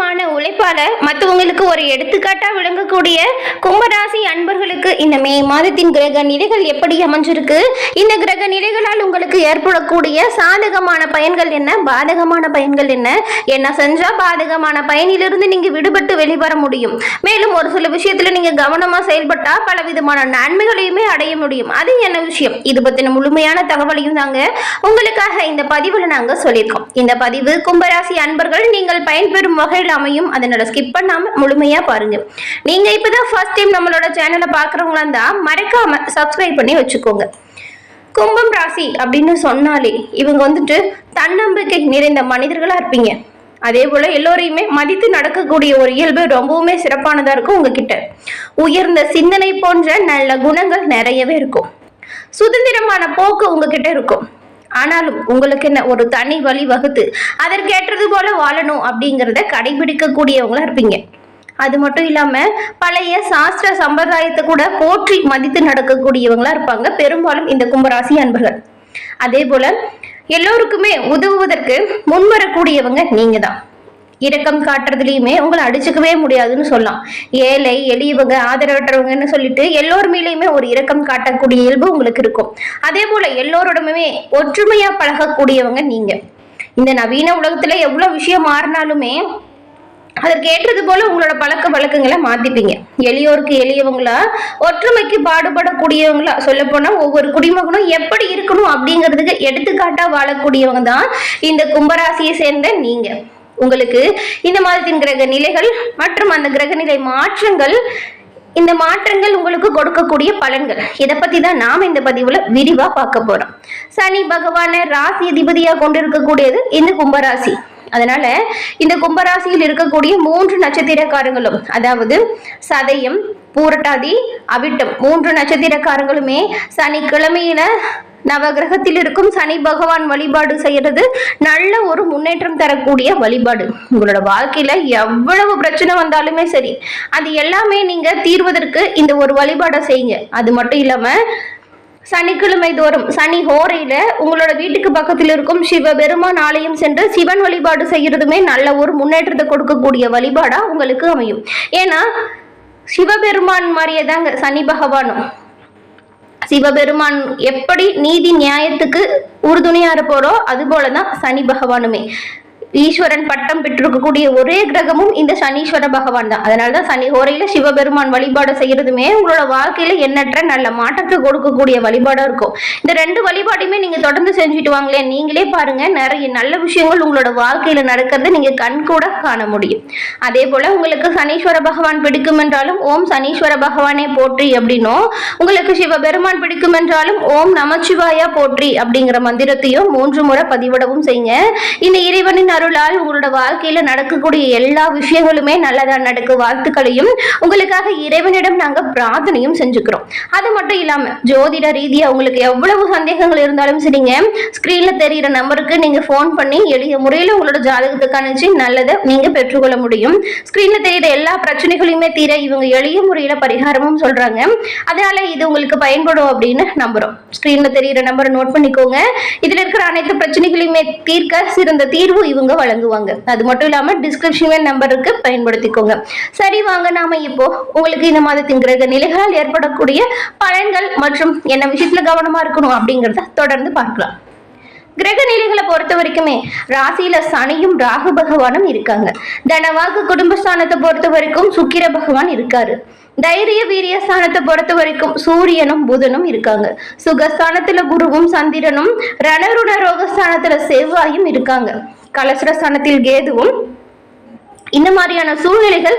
கடினமான உழைப்பால மற்றவங்களுக்கு ஒரு எடுத்துக்காட்டா விளங்கக்கூடிய கும்பராசி அன்பர்களுக்கு இந்த மே மாதத்தின் கிரக நிலைகள் எப்படி அமைஞ்சிருக்கு? இந்த கிரக நிலைகளால் உங்களுக்கு ஏற்படக்கூடிய சாதகமான பயன்கள் என்ன? பாதகமான பயன்கள் என்ன? என்ன செஞ்சா பாதகமான பயனிலிருந்து நீங்க விடுபட்டு வெளிவர முடியும். மேலும் ஒரு சில விஷயத்துல நீங்க கவனமா செயல்பட்டா பல விதமான நன்மைகளையுமே அடைய முடியும். அது என்ன விஷயம்? இது பத்தின முழுமையான தகவலையும் தாங்க உங்களுக்காக இந்த பதிவுல நாங்க சொல்லியிருக்கோம். இந்த பதிவு கும்பராசி அன்பர்கள் நீங்கள் பயன்பெறும் வகையில் அமையும் அதனால ஸ்கிப் பண்ணாம முழுமையா பாருங்க. நீங்க இப்பதான் ஃபர்ஸ்ட் டைம் நம்மளோட சேனலை பாக்குறவங்களா இருந்தா மறக்காம சப்ஸ்கிரைப் பண்ணி வச்சுக்கோங்க. கும்பம் ராசி அப்படின்னு சொன்னாலே இவங்க வந்துட்டு தன்னம்பிக்கை நிறைந்த மனிதர்களா இருப்பீங்க. அதே போல எல்லோரையுமே மதித்து நடக்கக்கூடிய ஒரு இயல்பு ரொம்பவுமே சிறப்பானதா இருக்கும் உங்ககிட்ட. உயர்ந்த சிந்தனை போன்ற நல்ல குணங்கள் நிறையவே இருக்கும். சுதந்திரமான போக்கு உங்ககிட்ட இருக்கும். ஆனாலும் உங்களுக்கு என்ன ஒரு தனி வழி வகுத்து அதற்கேற்றது போல வாழணும் அப்படிங்கிறத கடைபிடிக்கக்கூடியவங்களா இருப்பீங்க. அது மட்டும் இல்லாம பழைய சாஸ்திர சம்பிரதாயத்தை கூட போற்றி மதித்து நடக்கக்கூடியவங்களா இருப்பாங்க. பெரும்பாலும் இந்த கும்பராசி அன்பர்கள். அதே போல எல்லோருக்குமே உதவுவதற்கு முன்வரக்கூடியவங்க நீங்க தான் இரக்கம் காட்டுறதுலயுமே உங்களை அடிச்சுக்கவே முடியாதுன்னு சொல்லலாம். ஏழை எளியவங்க ஆதரவற்றவங்கன்னு சொல்லிட்டு எல்லோர் மேலேயுமே ஒரு இரக்கம் காட்டக்கூடிய இயல்பு உங்களுக்கு இருக்கும். அதே போல எல்லோரோடமே ஒற்றுமையா பழகக்கூடியவங்க நீங்க. இந்த நவீன உலகத்துல எவ்வளவு விஷயம் மாறினாலுமே அதற்கு ஏற்றது போல உங்களோட பழக்க வழக்கங்களை மாத்திப்பீங்க. எளியோருக்கு எளியவங்களா ஒற்றுமைக்கு பாடுபடக்கூடியவங்களா சொல்ல போனா ஒவ்வொரு குடிமகனும் எப்படி இருக்கணும் அப்படிங்கிறதுக்கு எடுத்துக்காட்டா வாழக்கூடியவங்க தான் இந்த கும்பராசியை சேர்ந்த நீங்க. உங்களுக்கு இந்த மாதத்தின் கிரக நிலைகள் மற்றும் அந்த கிரக நிலை மாற்றங்கள் இந்த மாற்றங்கள் உங்களுக்கு கொடுக்கக்கூடிய பலன்கள். இதை பத்தி தான் நாம இந்த பதிவுல விரிவா பார்க்க போறோம். சனி பகவான ராசி அதிபதியா கொண்டிருக்கக்கூடியது இந்த கும்பராசி. அதனால இந்த கும்பராசியில் இருக்கக்கூடிய மூன்று நட்சத்திரக்காரங்களும் அதாவது சதயம் பூரட்டாதி அவிட்டம். மூன்று நட்சத்திரக்காரங்களுமே சனிக்கிழமையில நவகிரகத்தில் இருக்கும் சனி பகவான் வழிபாடு செய்யறது நல்ல ஒரு முன்னேற்றம் தரக்கூடிய வழிபாடு. உங்களோட வாழ்க்கையில எவ்வளவு பிரச்சனை வந்தாலுமே சரி அது எல்லாமே நீங்க தீர்வதற்கு இந்த ஒரு வழிபாடை செய்யுங்க. அது மட்டும் இல்லாம சனிக்கிழமை தோறும் சனி ஹோரையில உங்களோட வீட்டுக்கு பக்கத்தில் இருக்கும் சிவ பெருமான் ஆலயம் சென்று சிவன் வழிபாடு செய்யறதுமே நல்ல ஒரு முன்னேற்றத்தை கொடுக்கக்கூடிய வழிபாடா உங்களுக்கு அமையும். ஏன்னா சிவபெருமான் மாதிரியே தாங்க சனி பகவானும். சிவபெருமான் எப்படி நீதி நியாயத்துக்கு உறுதுணையா இருப்பாரோ அது போலதான் சனி பகவானுமே. ஈஸ்வரன் பட்டம் பெற்றிருக்கக்கூடிய ஒரே கிரகமும் இந்த சனீஸ்வர பகவான் தான். அதனாலதான் சனி ஹோரையில சிவபெருமான் வழிபாடு செய்யறதுமே உங்களோட வாழ்க்கையில எண்ணற்ற நல்ல மாற்றத்தை கொடுக்கக்கூடிய வழிபாடா இருக்கும். இந்த ரெண்டு வழிபாடையுமே நீங்க தொடர்ந்து செஞ்சுட்டு வாங்களேன். நீங்களே பாருங்க நிறைய நல்ல விஷயங்கள் உங்களோட வாழ்க்கையில நடக்கிறத நீங்க கண் கூட காண முடியும். அதே போல உங்களுக்கு சனீஸ்வர பகவான் பிடிக்கும் என்றாலும் ஓம் சனீஸ்வர பகவானே போற்றி அப்படின்னும் உங்களுக்கு சிவபெருமான் பிடிக்கும் என்றாலும் ஓம் நமச்சிவாயா போற்றி அப்படிங்கிற மந்திரத்தையும் மூன்று முறை பதிவிடவும் செய்யுங்க. இந்த இறைவனின் அருளால் உங்களோட வாழ்க்கையில நடக்கக்கூடிய எல்லா விஷயங்களுமே நல்லதா நடக்கும் வாழ்த்துக்களையும் உங்களுக்காக இறைவனிடம் நாங்க பிரார்த்தனையும் செஞ்சுக்கிறோம். அது மட்டும் இல்லாம ஜோதிட ரீதியா உங்களுக்கு எவ்வளவு சந்தேகங்கள் இருந்தாலும் சரிங்க. ஸ்கிரீன்ல தெரியிற நம்பருக்கு நீங்க ஃபோன் பண்ணி எளிய முறையில உங்களோட ஜாதகத்தை கணிச்சு நல்லதை நீங்க பெற்றுக்கொள்ள முடியும். ஸ்கிரீன்ல தெரியிற எல்லா பிரச்சனைகளையுமே தீர இவங்க எளிய முறையில பரிகாரமும் சொல்றாங்க. அதனால இது உங்களுக்கு பயன்படும் அப்படின்னு நம்புறோம். ஸ்கிரீன்ல தெரியிற நம்பரை நோட் பண்ணிக்கோங்க. இதுல இருக்கிற அனைத்து பிரச்சனைகளையுமே தீர்க்க சிறந்த தீர்வு இவங்க வழங்குவாங்க. அது மட்டும் இல்லாம டிஸ்கிரிப்ஷன் நம்பருக்கு பயன்படுத்திக்கோங்க. சரி வாங்க நாம இப்போ உங்களுக்கு இந்த மாதத்தின் கிரக நிலைகளால் ஏற்படக்கூடிய பலன்கள் மற்றும் என்ன விஷயத்துல கவனமா இருக்கணும் அப்படிங்கறத தொடர்ந்து பார்க்கலாம். கிரக நிலைகளை பொறுத்த வரைக்குமே ராசியில சனியும் ராகு பகவானும் இருக்காங்க. தனவாக்கு குடும்பஸ்தானத்தை பொறுத்த வரைக்கும் சுக்கிர பகவான் இருக்காரு. தைரிய வீரிய ஸ்தானத்தை பொறுத்த வரைக்கும் சூரியனும் புதனும் இருக்காங்க. சுகஸ்தானத்துல குருவும் சந்திரனும் ரணருண ரோகஸ்தானத்துல செவ்வாயும் இருக்காங்க. கலசரஸ்தானத்தில் கேதுவும் இந்த மாதிரியான சூழ்நிலைகள்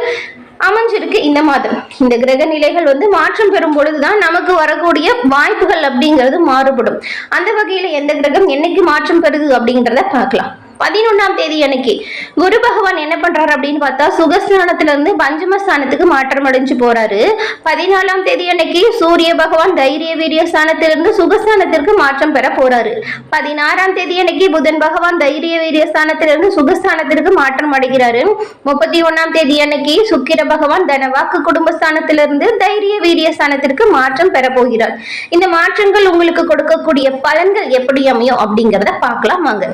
அமைஞ்சிருக்கு இந்த மாதம் இந்த கிரக நிலைகள் வந்து மாற்றம் பெறும் பொழுதுதான் நமக்கு வரக்கூடிய வாய்ப்புகள் அப்படிங்கிறது மாறுபடும். அந்த வகையில எந்த கிரகம் என்னைக்கு மாற்றம் பெறுது அப்படிங்கிறத பார்க்கலாம். பதினொன்னாம் தேதி அன்னைக்கு குரு பகவான் என்ன பண்றாரு அப்படின்னு பார்த்தா சுகஸ்தானத்துல இருந்து பஞ்சமஸ்தானத்துக்கு மாற்றம் அடைஞ்சு போறாரு. பதினாலாம் தேதி அன்னைக்கு சூரிய பகவான் தைரிய வீரிய ஸ்தானத்திலிருந்து சுகஸ்தானத்திற்கு மாற்றம் பெற போறாரு. பதினாறாம் தேதி அன்னைக்கு புதன் பகவான் தைரிய வீரிய ஸ்தானத்திலிருந்து சுகஸ்தானத்திற்கு மாற்றம் அடைகிறாரு. முப்பத்தி ஒன்னாம் தேதி அன்னைக்கு சுக்கிர பகவான் தனவாக்கு குடும்பஸ்தானத்திலிருந்து தைரிய வீரிய ஸ்தானத்திற்கு மாற்றம் பெற போகிறார். இந்த மாற்றங்கள் உங்களுக்கு கொடுக்கக்கூடிய பலன்கள் எப்படி அமையும் அப்படிங்கிறத பார்க்கலாம் வாங்க.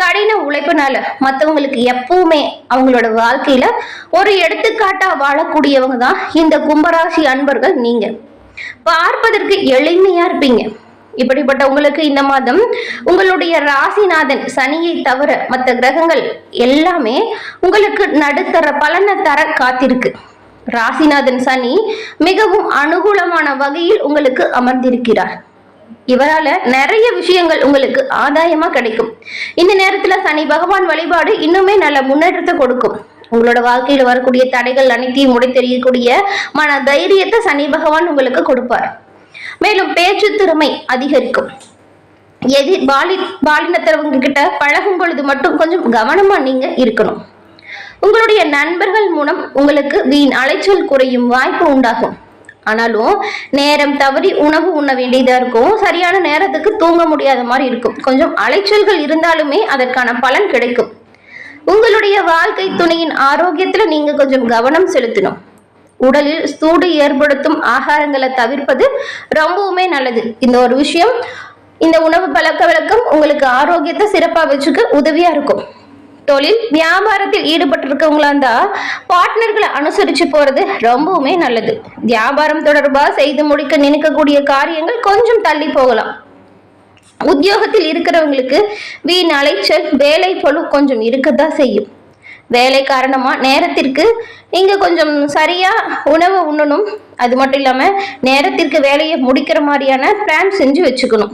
கடின உழைப்பினால மற்றவங்களுக்கு எப்பவுமே அவங்களோட வாழ்க்கையில ஒரு எடுத்துக்காட்டா வாழக்கூடியவங்க தான் இந்த கும்பராசி அன்பர்கள் நீங்க. பார்ப்பதற்கு எளிமையா இருப்பீங்க. இப்படிப்பட்ட உங்களுக்கு இந்த மாதம் உங்களுடைய ராசிநாதன் சனியை தவிர மற்ற கிரகங்கள் எல்லாமே உங்களுக்கு நடுத்தர பலனை தர காத்திருக்கு. ராசிநாதன் சனி மிகவும் அனுகூலமான வகையில் உங்களுக்கு அமர்ந்திருக்கிறார். இவரால நிறைய விஷயங்கள் உங்களுக்கு ஆதாயமா கிடைக்கும். இந்த நேரத்துல சனி பகவான் வழிபாடு இன்னுமே நல்ல முன்னேற்றத்தை கொடுக்கும். உங்களோட வாழ்க்கையில வரக்கூடிய தடைகள் அனைத்தையும் உடைத்தெறியக்கூடிய மன தைரியத்தை சனி பகவான் உங்களுக்கு கொடுப்பார். மேலும் பேச்சு திறமை அதிகரிக்கும். எதிர் பாலி பாலினத்தவங்க கிட்ட பழகும் பொழுது மட்டும் கொஞ்சம் கவனமா நீங்க இருக்கணும். உங்களுடைய நண்பர்கள் மூலம் உங்களுக்கு வீண் அலைச்சல் குறையும் வாய்ப்பு உண்டாகும். ஆனாலும் நேரம் தவறி உணவு உண்ண வேண்டியதா இருக்கும். சரியான நேரத்துக்கு தூங்க முடியாத மாதிரி இருக்கும். கொஞ்சம் அலைச்சல்கள் இருந்தாலுமே அதற்கான பலன் கிடைக்கும். உங்களுடைய வாழ்க்கை துணையின் ஆரோக்கியத்துல நீங்க கொஞ்சம் கவனம் செலுத்தணும். உடலில் சூடு ஏற்படுத்தும் ஆகாரங்களை தவிர்ப்பது ரொம்பவுமே நல்லது. இந்த ஒரு விஷயம் இந்த உணவு பழக்க வழக்கம் உங்களுக்கு ஆரோக்கியத்தை சிறப்பாக வச்சுக்க உதவியா இருக்கும். தொழில் வியாபாரத்தில் ஈடுபட்டிருக்கவங்களா இருந்தா பார்ட்னர்களை அனுசரிச்சு போறது ரொம்பவுமே நல்லது. வியாபாரம் தொடர்பா செய்து முடிக்க நினைக்கக்கூடிய காரியங்கள் கொஞ்சம் தள்ளி போகலாம். உத்தியோகத்தில் இருக்கிறவங்களுக்கு வீண் அலைச்சல் வேலை பொழு கொஞ்சம் இருக்கத்தான் செய்யும். வேலை காரணமா நேரத்திற்கு நீங்க கொஞ்சம் சரியா உணவை உண்ணணும். அது மட்டும் இல்லாம நேரத்திற்கு வேலையை முடிக்கிற மாதிரியான பிளான் செஞ்சு வச்சுக்கணும்.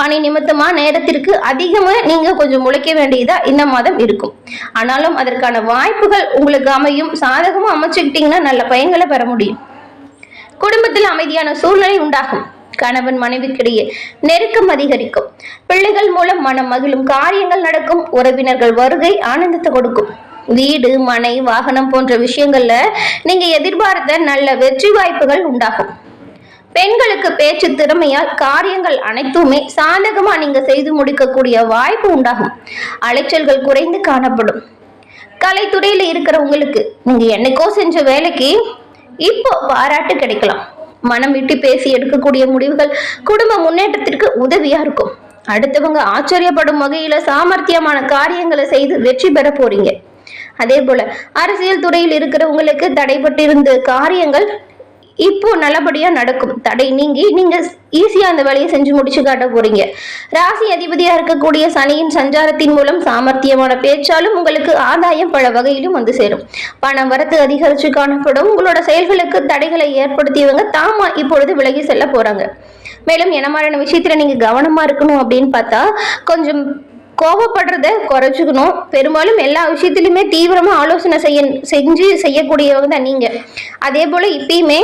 பணி நிமித்தமா நேரத்திற்கு அதிகமாக நீங்க கொஞ்சம் முளைக்க வேண்டியதா இந்த மாதம் இருக்கும். ஆனாலும் அதற்கான வாய்ப்புகள் உங்களுக்கு அமையும். சாதகமும் அமைச்சுக்கிட்டீங்கன்னா நல்ல பயன்களை பெற முடியும். குடும்பத்தில் அமைதியான சூழ்நிலை உண்டாகும். கணவன் மனைவிக்கிடையே நெருக்கம் அதிகரிக்கும். பிள்ளைகள் மூலம் மனம் மகிழும் காரியங்கள் நடக்கும். உறவினர்கள் வருகை ஆனந்தத்தை கொடுக்கும். வீடு மனை வாகனம் போன்ற விஷயங்கள்ல நீங்க எதிர்பார்த்த நல்ல வெற்றி வாய்ப்புகள் உண்டாகும். பெண்களுக்கு பேச்சு திறமையால் காரியங்கள் அனைத்துமே சாதகமா நீங்க செய்து முடிக்கக்கூடிய வாய்ப்பு உண்டாகும். அலைச்சல்கள் குறைந்து காணப்படும். கலைத்துறையில இருக்கிறவங்களுக்கு நீங்க என்னைக்கோ செஞ்ச வேலைக்கு இப்போ பாராட்டு கிடைக்கலாம். மனம் விட்டு பேசி எடுக்கக்கூடிய முடிவுகள் குடும்ப முன்னேற்றத்திற்கு உதவியா இருக்கும். அடுத்தவங்க ஆச்சரியப்படும் வகையில சாமர்த்தியமான காரியங்களை செய்து வெற்றி பெற போறீங்க. அதே போல அரசியல் துறையில் இருக்கிறவங்களுக்கு தடைபட்டிருந்த காரியங்கள் இப்போ நல்லபடியா நடக்கும். தடை நீங்கி நீங்க ஈஸியா அந்த வேலையை செஞ்சு முடிச்சு காட்ட போறீங்க. ராசி அதிபதியா இருக்கக்கூடிய சனியின் சஞ்சாரத்தின் மூலம் சாமர்த்தியமான பேச்சாலும் உங்களுக்கு ஆதாயம் பல வகையிலும் வந்து சேரும். பணம் வரத்து அதிகரிச்சு காணப்படும். உங்களோட செயல்களுக்கு தடைகளை ஏற்படுத்தியவங்க தாமா இப்பொழுது விலகி செல்ல போறாங்க. மேலும் என்ன மாதிரியான விஷயத்துல நீங்க கவனமா இருக்கணும் அப்படின்னு பார்த்தா கொஞ்சம் கோபப்படுறத குறைச்சிக்கணும். பெரும்பாலும் எல்லா விஷயத்திலுமே தீவிரமா ஆலோசனை செய்ய செஞ்சு செய்யக்கூடியவங்க தான் நீங்க. அதே போல இப்பயுமே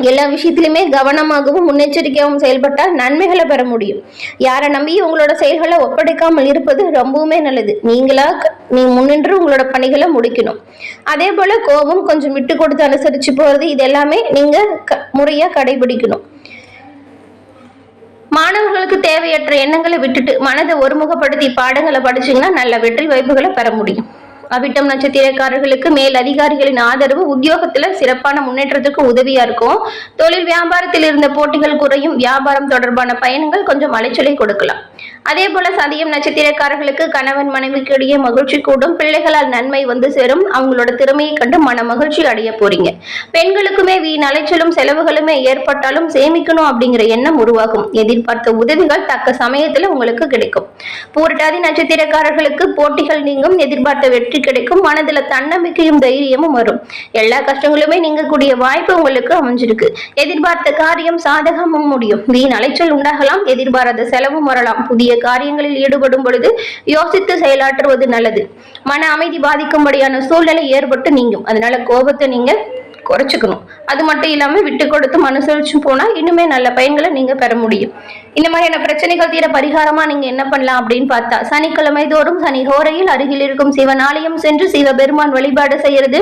எல்லா விஷயத்திலுமே கவனமாகவும் முன்னெச்சரிக்கையாகவும் செயல்பட்டால் நன்மைகளை பெற முடியும். யாரை நம்பி உங்களோட செயல்களை ஒப்படைக்காமல் இருப்பது ரொம்பவுமே நல்லது. நீங்களா நீ முன்னின்று உங்களோட பணிகளை முடிக்கணும். அதே போல கோபம் கொஞ்சம் விட்டு கொடுத்து அனுசரிச்சு போறது இது எல்லாமே நீங்க க- முறையா கடைபிடிக்கணும். மாணவர்களுக்கு தேவையற்ற எண்ணங்களை விட்டுட்டு மனதை ஒருமுகப்படுத்தி பாடங்களை படிச்சீங்கன்னா நல்ல வெற்றி வாய்ப்புகளை பெற முடியும். அவிட்டம் நட்சத்திரக்காரர்களுக்கு மேல் அதிகாரிகளின் ஆதரவு உத்தியோகத்துல சிறப்பான முன்னேற்றத்துக்கு உதவியா இருக்கும். தொழில் வியாபாரத்தில் இருந்த போட்டிகள் குறையும். வியாபாரம் தொடர்பான பயணங்கள் கொஞ்சம் அலைச்சலை கொடுக்கலாம். அதே போல சதியம் நட்சத்திரக்காரர்களுக்கு கணவன் மனைவிக்கு இடையே மகிழ்ச்சி கூடும். பிள்ளைகளால் நன்மை வந்து சேரும். அவங்களோட திறமையை கண்டு மன மகிழ்ச்சி அடைய போறீங்க. பெண்களுக்குமே வீண் அலைச்சலும் செலவுகளுமே ஏற்பட்டாலும் சேமிக்கணும் அப்படிங்கிற எண்ணம் உருவாகும். எதிர்பார்த்த உதவிகள் தக்க சமயத்துல உங்களுக்கு கிடைக்கும். பூரட்டாதி நட்சத்திரக்காரர்களுக்கு போட்டிகள் நீங்கும். எதிர்பார்த்த வெற்றி கிடைக்கும் மனதுல தன்னம்பிக்கையும் தைரியமும் வரும். எல்லா கஷ்டங்களுமே நீங்கக்கூடிய வாய்ப்பு உங்களுக்கு அமைஞ்சிருக்கு. எதிர்பார்த்த காரியம் சாதகமும் முடியும். வீண் அலைச்சல் உண்டாகலாம் எதிர்பாராத செலவும் வரலாம். புதிய காரியங்களில் ஈடுபடும் பொழுது யோசித்து செயலாற்றுவது நல்லது. மன அமைதி பாதிக்கும்படியான சூழ்நிலை ஏற்பட்டு நீங்கும். அதனால கோபத்தை நீங்க குறைச்சிக்கணும். அது மட்டும் இல்லாமல் விட்டு கொடுத்து மனுசரிச்சு போனா இன்னுமே நல்ல பயன்களை நீங்க பெற முடியும். இந்த மாதிரியான பிரச்சனைகள் தீர பரிகாரமா நீங்க என்ன பண்ணலாம் அப்படின்னு பார்த்தா சனிக்கிழமை தோறும் சனி ஹோரையில் அருகில் இருக்கும் சிவனாலயம் சென்று சிவபெருமான் வழிபாடு செய்யறது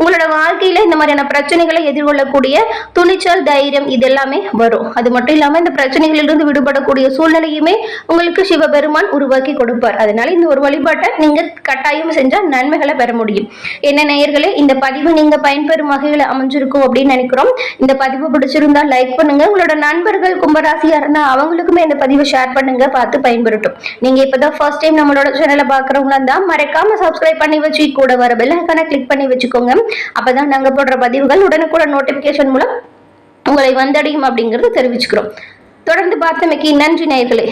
உங்களோட வாழ்க்கையில இந்த மாதிரியான பிரச்சனைகளை எதிர்கொள்ளக்கூடிய துணிச்சல் தைரியம் இது எல்லாமே வரும். அது மட்டும் இல்லாம இந்த பிரச்சனைகளிலிருந்து விடுபடக்கூடிய சூழ்நிலையுமே உங்களுக்கு சிவபெருமான் உருவாக்கி கொடுப்பார். அதனால இந்த ஒரு வழிபாட்டை நீங்க கட்டாயம் செஞ்சால் நன்மைகளை பெற முடியும். என்ன நேயர்களே இந்த பதிவு நீங்க பயன்பெறும் வகையில் அமைஞ்சிருக்கும் அப்படின்னு நினைக்கிறோம். இந்த பதிவு பிடிச்சிருந்தா லைக் பண்ணுங்க. உங்களோட நண்பர்கள் கும்பராசியா இருந்தா அவங்களுக்குமே இந்த பதிவை ஷேர் பண்ணுங்க. பார்த்து பயன்படுத்தும் நீங்க இப்பதான் ஃபர்ஸ்ட் டைம் நம்மளோட சேனலை பாக்குறவங்களா இருந்தா மறக்காம சப்ஸ்கிரைப் பண்ணி வச்சு கூட வர பெல் ஐக்கான கிளிக் பண்ணி வச்சுக்கோங்க. அப்பதான் நாங்க போடுற பதிவுகள் உடனுக்குடன் நோட்டிபிகேஷன் மூலம் உங்களை வந்தடையும் அப்படிங்கறத தெரிவிச்சுக்கிறோம். தொடர்ந்து பார்த்தமைக்கு நன்றி நேயர்களே.